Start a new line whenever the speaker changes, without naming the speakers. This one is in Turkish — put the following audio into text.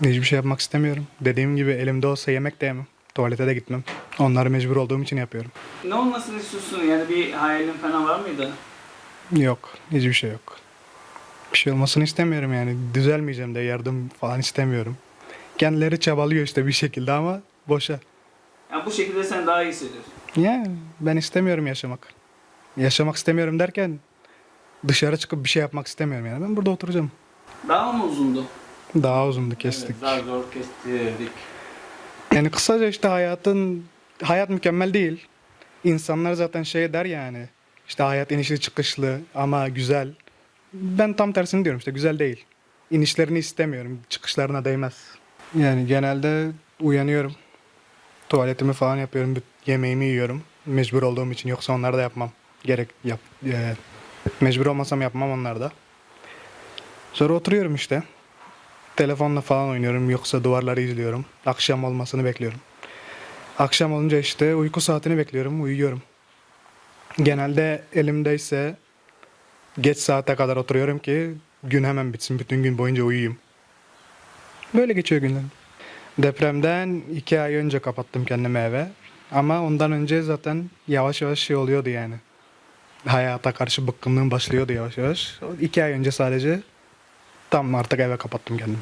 Hiçbir şey yapmak istemiyorum. Dediğim gibi elimde olsa yemek de yemem. Tuvalete de gitmem. Onları mecbur olduğum için yapıyorum.
Ne olmasını istiyorsun? Yani bir hayalin falan var mıydı?
Yok. Hiçbir şey yok. Bir şey olmasını istemiyorum yani. Düzelmeyeceğim de yardım falan istemiyorum. Kendileri çabalıyor işte bir şekilde ama boşa.
Yani bu şekilde sen daha iyi hissediyorsun.
Yani ben istemiyorum yaşamak. Yaşamak istemiyorum derken dışarı çıkıp bir şey yapmak istemiyorum yani. Ben burada oturacağım.
Daha mı uzundu?
Daha uzundu kestik.
Evet, zar zor kestirdik.
Yani kısaca işte hayatın hayat mükemmel değil. İnsanlar zaten şey der yani. İşte hayat inişli çıkışlı ama güzel. Ben tam tersini diyorum işte güzel değil. İnişlerini istemiyorum. Çıkışlarına değmez. Yani genelde uyanıyorum. Tuvaletimi falan yapıyorum. Yemeğimi yiyorum. Mecbur olduğum için. Yoksa onları da yapmam. Gerek yap. e, mecbur olmasam yapmam onları da. Sonra oturuyorum işte. Telefonla falan oynuyorum yoksa duvarları izliyorum. Akşam olmasını bekliyorum. Akşam olunca işte uyku saatini bekliyorum, uyuyorum. Genelde elimdeyse geç saate kadar oturuyorum ki gün hemen bitsin, bütün gün boyunca uyuyayım. Böyle geçiyor günlerim. Depremden iki ay önce kapattım kendimi eve. Ama ondan önce zaten yavaş yavaş şey oluyordu yani. Hayata karşı bıkkınlığım başlıyordu yavaş yavaş. İki ay önce sadece tam artık eve kapattım kendimi.